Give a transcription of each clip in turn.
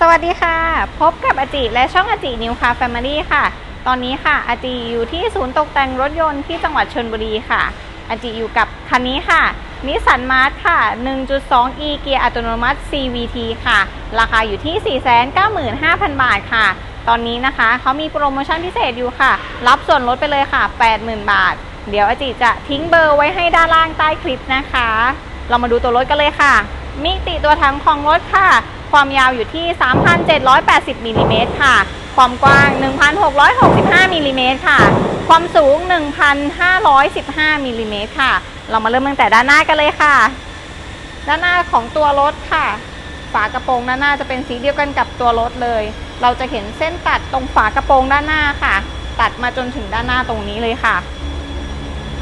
สวัสดีค่ะ พบกับอาจิและช่องอาจินิวคาแฟมิลี่ค่ะ ตอนนี้ค่ะอาจิอยู่ที่ศูนย์ตกแต่งรถยนต์ที่จังหวัดชลบุรีค่ะอาจิอยู่กับคันนี้ค่ะนิสสันมาร์ทค่ะ 1.2e เกียร์อัตโนมัติ CVT ค่ะ ราคาอยู่ที่ 495,000 บาทค่ะ ตอนนี้นะคะเขามีโปรโมชั่นพิเศษอยู่ค่ะ รับส่วนลดไปเลยค่ะ 80,000 บาท เดี๋ยวอาจิจะทิ้งเบอร์ไว้ให้ด้านล่างใต้คลิปนะคะ เรามาดูตัวรถกันเลยค่ะ มิติตัวถังของรถค่ะ ความยาวอยู่ที่ 3,780มิลลิเมตรค่ะ ความกว้าง 1,665มิลลิเมตรค่ะ ความสูง 1,515มิลลิเมตรค่ะ เรามาเริ่มตั้งแต่ด้านหน้ากันเลยค่ะ ด้านหน้าของตัวรถค่ะ ฝากระโปรงด้านหน้าจะเป็นสีเดียวกันกับตัวรถเลย เราจะเห็นเส้นตัดตรงฝากระโปรงด้านหน้าค่ะ ตัดมาจนถึงด้านหน้าตรงนี้เลยค่ะ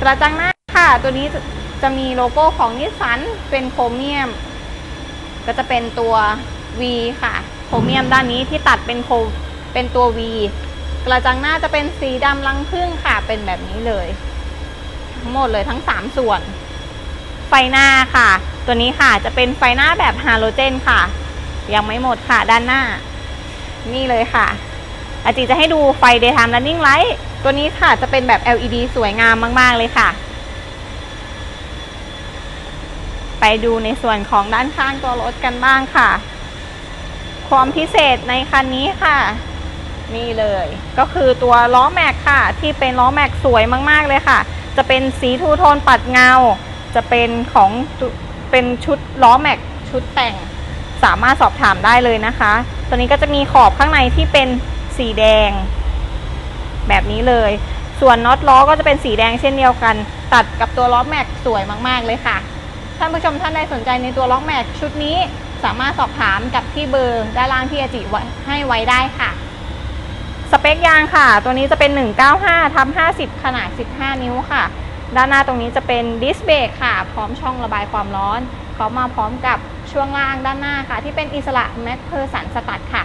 กระจังหน้าค่ะ ตัวนี้จะจะมีโลโก้ของนิสสันเป็นโครเมียม ก็จะเป็นตัว V ค่ะโครเมียมด้านนี้ที่ตัดเป็นโคเป็นตัว V กระจังหน้าจะเป็นสีดำลังพึ่งค่ะ เป็นแบบนี้เลย ทั้งหมดเลยทั้ง 3 ส่วน ไฟหน้าค่ะ ตัวนี้ค่ะจะเป็นไฟหน้าแบบฮาโลเจนค่ะ ยังไม่หมดค่ะด้านหน้า นี่เลยค่ะ อาจิจะให้ดูไฟ daytime running light ตัวนี้ค่ะจะเป็นแบบ LED สวยงามมาก ๆ เลยค่ะ ไปดูในส่วนของด้านข้างตัวรถกันบ้างค่ะ ความพิเศษในคันนี้ค่ะ นี่เลย ก็คือตัวล้อแม็กค่ะ ที่เป็นล้อแม็กสวยมากๆเลยค่ะ จะเป็นสีทูโทนปัดเงา จะเป็นของเป็นชุดล้อแม็กชุดแต่งสามารถสอบถามได้เลยนะคะ ตัวนี้ก็จะมีขอบข้างในที่เป็นสีแดง แบบนี้เลย ส่วนน็อตล้อก็จะเป็นสีแดงเช่นเดียวกัน ตัดกับตัวล้อแม็กสวยมากๆเลยค่ะ ท่านผู้ชมท่านใดสนใจในตัวล็อแม็กชุดนี้ สามารถสอบถามกับที่เบอร์ด้านล่างที่อาจิไว้ให้ไว้ได้ค่ะ สเปคยางค่ะ ตัวนี้จะเป็น 195ทับ50 ขนาด 15 นิ้วค่ะ ด้านหน้าตรงนี้จะเป็นดิสเบรกค่ะ พร้อมช่องระบายความร้อนเขามาพร้อมกับช่วงล่างด้านหน้าค่ะ ที่เป็นอิสระแม c เพอร์สันสตัดค่ะ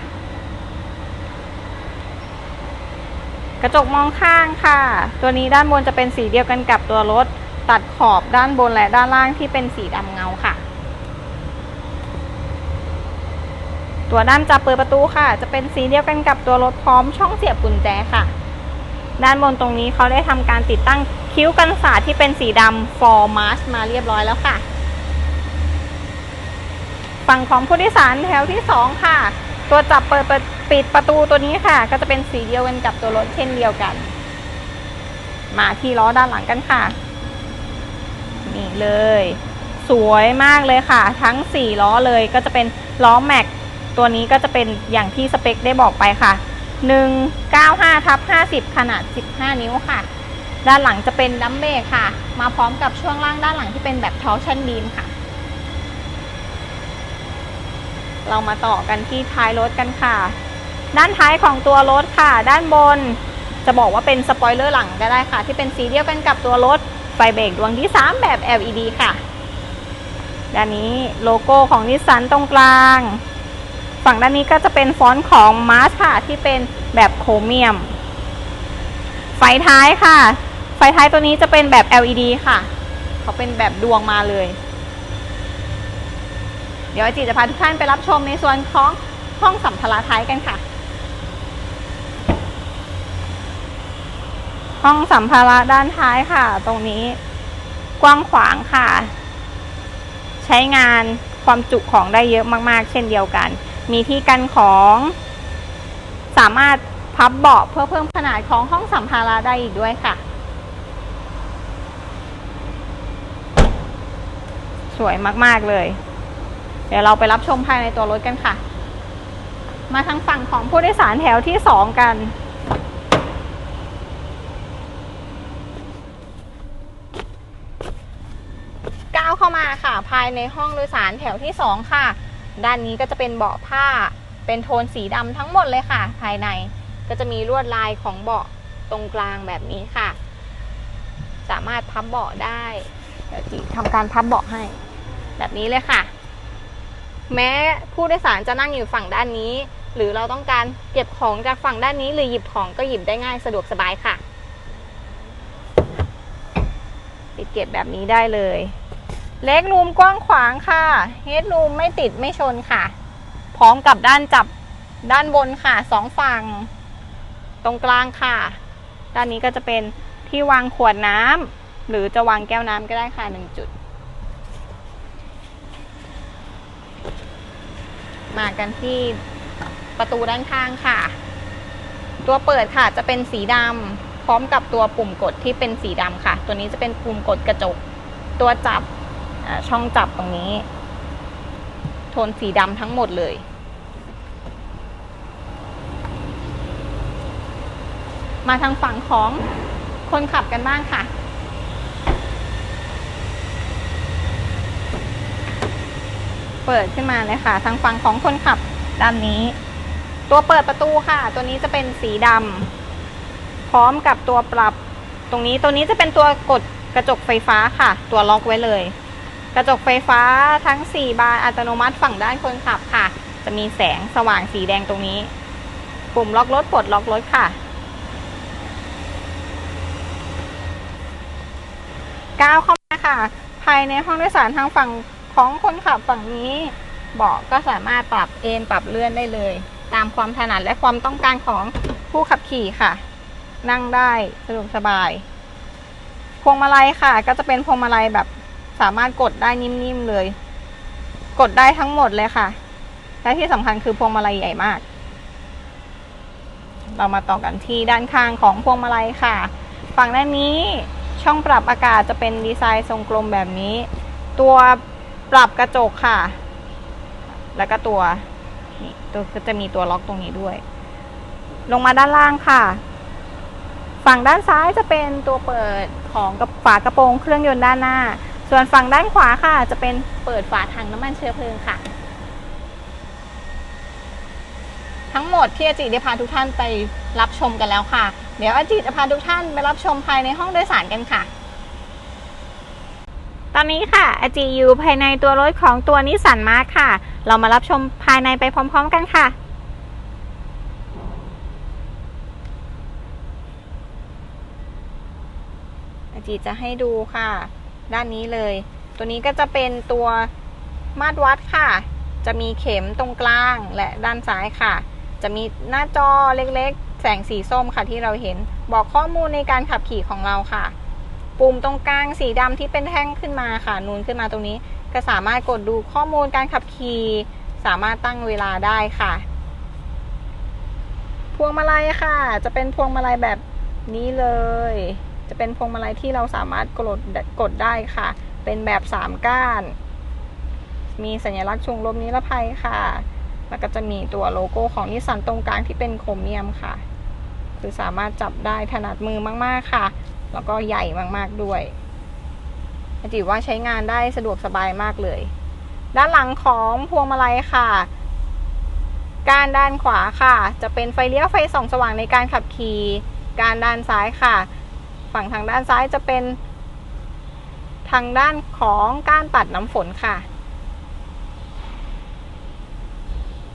กระจกมองข้างค่ะ ตัวนี้ด้านบนจะเป็นสีเดียวกันกับตัวรถ ตัดขอบด้านบนและด้านล่างที่เป็นสีดำเงาค่ะ ตัวด้านจับเปิดประตูค่ะ จะเป็นสีเดียวกันกับตัวรถพร้อมช่องเสียบกุญแจค่ะ ด้านบนตรงนี้เขาได้ทำการติดตั้งคิ้วกันศาสตร์ที่เป็นสีดำ for mask มาเรียบร้อยแล้วค่ะ ฝั่งของผู้โดยสารแถวที่ 2 ค่ะ ตัวจับเปิดเปิดปิดประตูตัวนี้ค่ะ ก็จะเป็นสีเดียวกันกับตัวรถเช่นเดียวกัน มาที่ล้อด้านหลังกันค่ะ นี่เลย สวยมากเลยค่ะ ทั้ง 4 ล้อเลยก็จะเป็นล้อแม็ก ตัวนี้ก็จะเป็นอย่างที่สเปคได้บอกไปค่ะ 195ทับ50 ขนาด 15 นิ้วค่ะ ด้านหลังจะเป็นดัมเบรกค่ะ มาพร้อมกับช่วงล่างด้านหลังที่เป็นแบบทอร์ชันบีมค่ะ เรามาต่อกันที่ท้ายรถกันค่ะ ด้านท้ายของตัวรถค่ะ ด้านบนจะบอกว่าเป็นสปอยเลอร์หลังก็ได้ค่ะ ที่เป็นสีเดียวกันกับตัวรถไฟเบรกดวงที่ 3 แบบ LED ค่ะ ด้านนี้โลโก้ของนิสสันตรงกลาง ฝั่งด้านนี้ก็จะเป็นฟอนต์ของมาร์ค่ะ ที่เป็นแบบโครเมียม ไฟท้ายค่ะ ไฟท้ายตัวนี้จะเป็นแบบ LED ค่ะ เขาเป็นแบบดวงมาเลย เดี๋ยวอจิจะพาทุกท่านไปรับชมในส่วนของห้องสัมภาระท้ายกันค่ะ ห้องสัมภาระด้านท้ายค่ะ ตรงนี้กว้างขวางค่ะ ใช้งานความจุของได้เยอะมาก ๆ เช่นเดียวกัน มีที่กันของ สามารถพับเบาะเพื่อเพิ่มขนาดของห้องสัมภาระได้อีกด้วยค่ะ สวยมากๆเลย เดี๋ยวเราไปรับชมภายในตัวรถกันค่ะ มาทางฝั่งของผู้โดยสารแถวที่สองกันก้าวเข้ามาค่ะ ภายในห้องโดยสารแถวที่2ค่ะ ด้านนี้ก็จะเป็นเบาะผ้า เป็นโทนสีดำทั้งหมดเลยค่ะ ภายในก็จะมีลวดลายของเบาะตรงกลางแบบนี้ค่ะ สามารถพับเบาะได้เดี๋ยวจีทำการพับเบาะให้ แบบนี้เลยค่ะ แม้ผู้โดยสารจะนั่งอยู่ฝั่งด้านนี้ หรือเราต้องการเก็บของจากฝั่งด้านนี้ หรือหยิบของก็หยิบได้ง่ายสะดวกสบายค่ะปิดเก็บแบบนี้ได้เลย เล็กรูมกว้างขวางค่ะเฮดรูมไม่ติดไม่ชนค่ะ พร้อมกับด้านจับด้านบนค่ะสองฝั่ง ตรงกลางค่ะ ด้านนี้ก็จะเป็นที่วางขวดน้ำหรือจะวางแก้วน้ำก็ได้ค่ะหนึ่งจุด มากันที่ประตูด้านข้างค่ะ ตัวเปิดค่ะจะเป็นสีดำพร้อมกับตัวปุ่มกดที่เป็นสีดำค่ะ ตัวนี้จะเป็นปุ่มกดกระจก ตัวจับ ช่องจับตรงนี้ โทนสีดำทั้งหมดเลย มาทางฝั่งของคนขับกันบ้างค่ะเปิดขึ้นมาเลยค่ะ ทางฝั่งของคนขับด้านนี้ ตัวเปิดประตูค่ะ ตัวนี้จะเป็นสีดำพร้อมกับตัวปรับ ตรงนี้ตัวนี้จะเป็นตัวกดกระจกไฟฟ้าค่ะ ตัวล็อกไว้เลย กระจกไฟฟ้าทั้ง 4 บานอัตโนมัติฝั่งด้านคนขับค่ะ จะมีแสงสว่างสีแดงตรงนี้ปุ่มล็อกรถปลดล็อกรถค่ะ ก้าวเข้ามาค่ะ ภายในห้องโดยสารทางฝั่งของคนขับฝั่งนี้เบาะก็สามารถปรับเอนปรับเลื่อนได้เลย ตามความถนัดและความต้องการของผู้ขับขี่ค่ะ นั่งได้สะดวกสบาย พวงมาลัยค่ะ ก็จะเป็นพวงมาลัยแบบ สามารถกดได้นิ่มๆเลย กดได้ทั้งหมดเลยค่ะ และที่สำคัญคือพวงมาลัยใหญ่มาก เรามาต่อกันที่ด้านข้างของพวงมาลัยค่ะ ฝั่งด้านนี้ช่องปรับอากาศจะเป็นดีไซน์ทรงกลมแบบนี้ ตัวปรับกระจกค่ะ แล้วก็ตัวนี่ตัวก็จะมีตัวล็อกตรงนี้ด้วย ลงมาด้านล่างค่ะ ฝั่งด้านซ้ายจะเป็นตัวเปิดของกระฝากระโปรงเครื่องยนต์ด้านหน้า ส่วนฝั่งด้านขวาค่ะ จะเป็นเปิดฝาถังน้ำมันเชื้อเพลิงค่ะ ทั้งหมดที่อาจิได้พาทุกท่านไปรับชมกันแล้วค่ะ เดี๋ยวอาจิจะพาทุกท่านไปรับชมภายในห้องโดยสารกันค่ะ ตอนนี้ค่ะอาจิอยู่ภายในตัวรถของตัวนิสสันมาร์คค่ะ เรามารับชมภายในไปพร้อม ๆ กันค่ะอาจิจะให้ดูค่ะ ด้านนี้เลย ตัวนี้ก็จะเป็นตัวมาตรวัดค่ะ จะมีเข็มตรงกลางและด้านซ้ายค่ะ จะมีหน้าจอเล็กๆ แสงสีส้มค่ะที่เราเห็น บอกข้อมูลในการขับขี่ของเราค่ะ ปุ่มตรงกลางสีดำที่เป็นแท่งขึ้นมาค่ะ นูนขึ้นมาตรงนี้ ก็สามารถกดดูข้อมูลการขับขี่ สามารถตั้งเวลาได้ค่ะ พวงมาลัยค่ะ จะเป็นพวงมาลัยแบบนี้เลย จะเป็นพวงมาลัยที่เราสามารถกดกดได้ค่ะ เป็นแบบสามก้าน มีสัญลักษณ์ชงลมนิรภัยค่ะ แล้วก็จะมีตัวโลโก้ของนิสสันตรงกลางที่เป็นโครเมียมค่ะ คือสามารถจับได้ถนัดมือมาก ๆค่ะ แล้วก็ใหญ่มากๆด้วยจิว่าใช้งานได้สะดวกสบายมากเลย ด้านหลังของพวงมาลัยค่ะการด้านขวาค่ะ จะเป็นไฟเลี้ยวไฟส่องสว่างในการขับขี่ การด้านซ้ายค่ะ ฝั่งทางด้านซ้ายจะเป็น ทางด้านของการปัดน้ำฝนค่ะ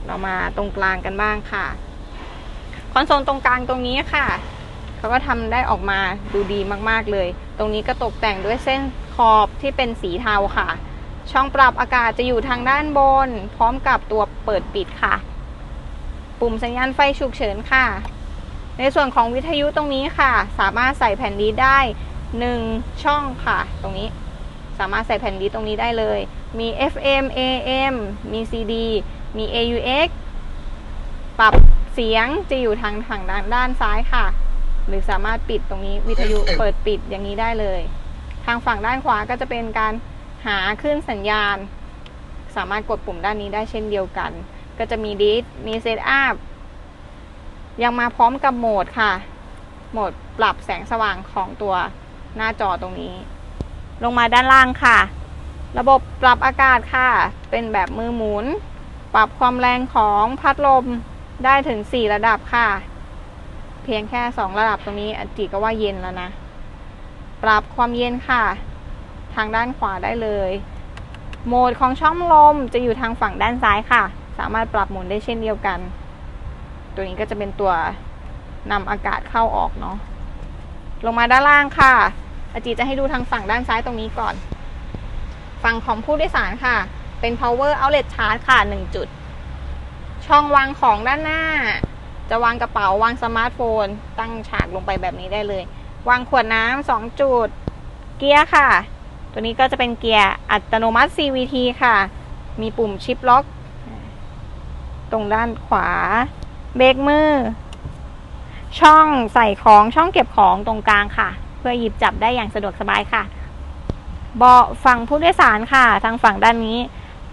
เรามาตรงกลางกันบ้างค่ะ คอนโซลตรงกลางตรงนี้ค่ะเขาก็ทำได้ออกมาดูดีมากๆเลย ตรงนี้ก็ตกแต่งด้วยเส้นขอบที่เป็นสีเทาค่ะ ช่องปรับอากาศจะอยู่ทางด้านบน พร้อมกับตัวเปิดปิดค่ะ ปุ่มสัญญาณไฟฉุกเฉินค่ะ ในส่วนของวิทยุตรงนี้ค่ะ สามารถใส่แผ่นดีได้ 1 ช่องค่ะ ตรงนี้สามารถใส่แผ่นดีตรงนี้ได้เลย มี FM AM มี CD มี AUX ปรับเสียงจะอยู่ทางทางด้านด้านซ้ายค่ะ หรือสามารถปิดตรงนี้วิทยุเปิดปิดอย่างนี้ได้เลย ทางฝั่งด้านขวาก็จะเป็นการหาคลื่นสัญญาณ สามารถกดปุ่มด้านนี้ได้เช่นเดียวกัน ก็จะมีดิสมีเซตอัพ ยังมาพร้อมกับโหมดค่ะ โหมดปรับแสงสว่างของตัวหน้าจอตรงนี้ ลงมาด้านล่างค่ะ ระบบปรับอากาศค่ะ เป็นแบบมือหมุน ปรับความแรงของพัดลมได้ถึง 4 ระดับค่ะ เพียงแค่ 2 ระดับตรงนี้อจิก็ว่าเย็นแล้วนะ ปรับความเย็นค่ะ ทางด้านขวาได้เลย โหมดของช่องลมจะอยู่ทางฝั่งด้านซ้ายค่ะ สามารถปรับหมุนได้เช่นเดียวกัน ตัวนี้ก็จะเป็นตัวนำอากาศเข้าออกเนาะลงมาด้านล่างค่ะ อาจิจะให้ดูทางฝั่งด้านซ้ายตรงนี้ก่อน ฝั่งของผู้โดยสารค่ะ เป็น power outlet charge ค่ะ 1 จุด ช่องวางของด้านหน้า จะวางกระเป๋าวางสมาร์ทโฟน ตั้งฉากลงไปแบบนี้ได้เลย วางขวดน้ำสองจุด เกียร์ค่ะ ตัวนี้ก็จะเป็นเกียร์อัตโนมัติ CVT ค่ะ มีปุ่มชิปล็อก ตรงด้านขวา เบรกมือ ช่องใส่ของช่องเก็บของตรงกลางค่ะ เพื่อหยิบจับได้อย่างสะดวกสบายค่ะ เบาะฝั่งผู้โดยสารค่ะ ทางฝั่งด้านนี้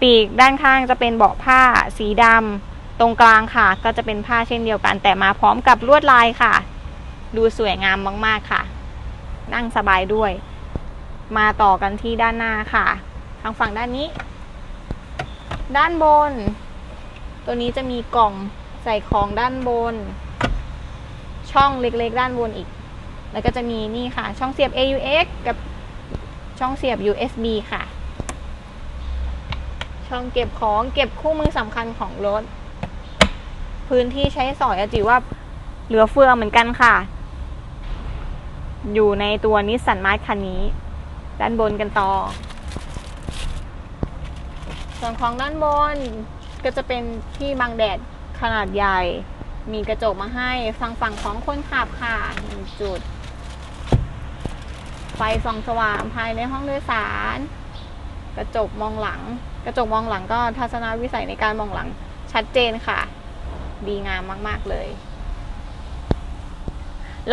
ปีกด้านข้างจะเป็นเบาะผ้าสีดำตรงกลางค่ะ ก็จะเป็นผ้าเช่นเดียวกัน แต่มาพร้อมกับลวดลายค่ะ ดูสวยงามมาก ๆค่ะ นั่งสบายด้วย มาต่อกันที่ด้านหน้าค่ะ ทางฝั่งด้านนี้ ด้านบน ตัวนี้จะมีกล่อง ใส่ของด้านบน ช่องเล็กๆ ด้านบนอีก แล้วก็จะมีนี่ค่ะ ช่องเสียบ AUX กับช่องเสียบ USB ค่ะ ช่องเก็บของเก็บคู่มือสำคัญของรถ พื้นที่ใช้สอยอจิว่าเหลือเฟือเหมือนกันค่ะ อยู่ในตัวนิสสันมาร์คันนี้ ด้านบนกันต่อ ส่วนของด้านบนก็จะเป็นที่บังแดด ขนาดใหญ่ มีกระจกมาให้ฝั่งฝั่งของคนขับค่ะหนึ่งจุด ไฟส่องสว่างภายในห้องโดยสาร กระจกมองหลัง กระจกมองหลังก็ทัศนวิสัยในการมองหลังชัดเจนค่ะ ดีงามมาก ๆ เลย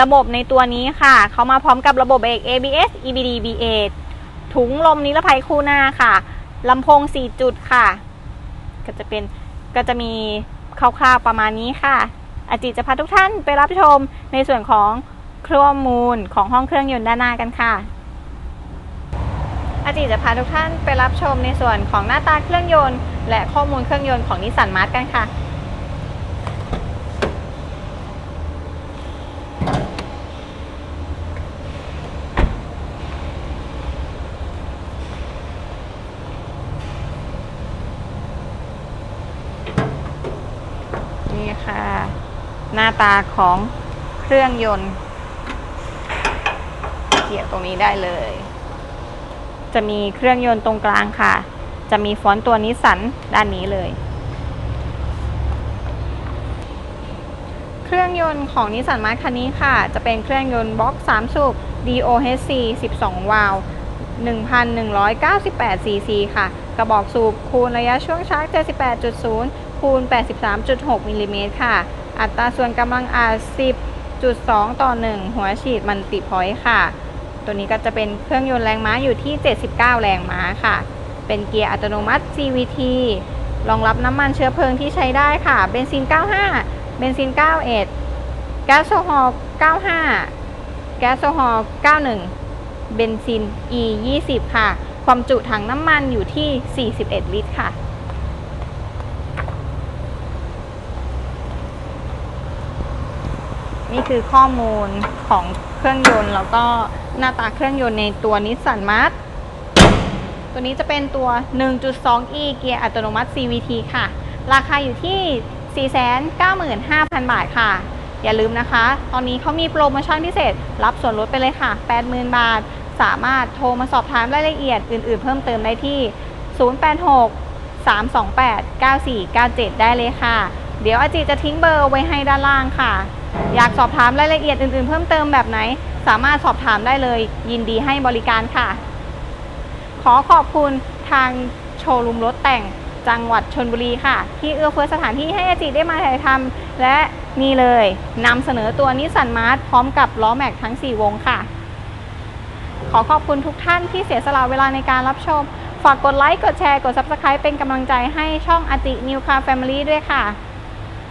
ระบบในตัวนี้ค่ะ เขามาพร้อมกับระบบเบรก ABS EBD B8 ถุงลมนิรภัยคู่หน้าค่ะลำโพง 4 จุดค่ะ ก็จะเป็นก็จะมี คร่าวๆประมาณนี้ค่ะอาจิจะพาทุกท่านไปรับชมในส่วนของข้อมูลของห้องเครื่องยนต์ด้านหน้ากันค่ะ อาจิจะพาทุกท่านไปรับชมในส่วนของหน้าตาเครื่องยนต์ และข้อมูลเครื่องยนต์ของนิสสันมาร์กันค่ะ นี่ค่ะ หน้าตาของเครื่องยนต์ เกี่ยวตรงนี้ได้เลย จะมีเครื่องยนต์ตรงกลางค่ะ จะมีฟอนต์ตัวนิสสันด้านนี้เลย เครื่องยนต์ของนิสสันมาร์คันนี้ค่ะ จะเป็นเครื่องยนต์บล็อก 3 สูบ DOHC 12 วาล์ว1,198 cc ค่ะ กระบอกสูบคูณระยะช่วงชาร์จ 78.0 คูณ 83.6มิลลิเมตรค่ะ อัตราส่วนกำลังอาจ10.2 ต่อ 1 หัวฉีดมันติพอยต์ค่ะ ตัวนี้ก็จะเป็นเครื่องยนต์แรงม้าอยู่ที่ 79 แรงม้าค่ะ เป็นเกียร์อัตโนมัติ CVT รองรับน้ำมันเชื้อเพลิงที่ใช้ได้ค่ะ เบนซิน 95 เบนซิน 91 แก๊สโซฮอล์ 95 แก๊สโซฮอล์ 91 เบนซิน E 20 ค่ะ ความจุถังน้ำมันอยู่ที่ 41 ลิตรค่ะ นี่คือข้อมูลของเครื่องยนต์ แล้วก็หน้าตาเครื่องยนต์ในตัวนิสสันมาร์ตัวนี้จะเป็นตัว 1.2e เกียร์อัตโนมัติ CVT ค่ะ ราคาอยู่ที่ 495,000 บาทค่ะ อย่าลืมนะคะ ตอนนี้เขามีโปรโมชั่นพิเศษ รับส่วนลดไปเลยค่ะ 80,000 บาท สามารถโทรมาสอบถามรายละเอียดอื่น ๆ เพิ่มเติมได้ที่ 086 328 9497 ได้เลยค่ะ เดี๋ยวอาจิจะทิ้งเบอร์ไว้ให้ด้านล่างค่ะ อยากสอบถามรายละเอียดอื่นๆ เพิ่มเติมแบบไหน สามารถสอบถามได้เลย ยินดีให้บริการค่ะ ขอขอบคุณทางโชว์รูมรถแต่งจังหวัดชนบุรีค่ะ ที่เอื้อเฟื้อสถานที่ให้อาจิได้มาถ่ายทำและนี่เลยนำเสนอตัวนิสสันมาร์ทพร้อมกับล้อแม็กทั้ง 4 วงค่ะ ขอขอบคุณทุกท่านที่เสียสละเวลาในการรับชม ฝากกดไลค์ กดแชร์ กด Subscribe เป็นกำลังใจให้ช่องอจินิวคาแฟมิลี่ด้วยค่ะ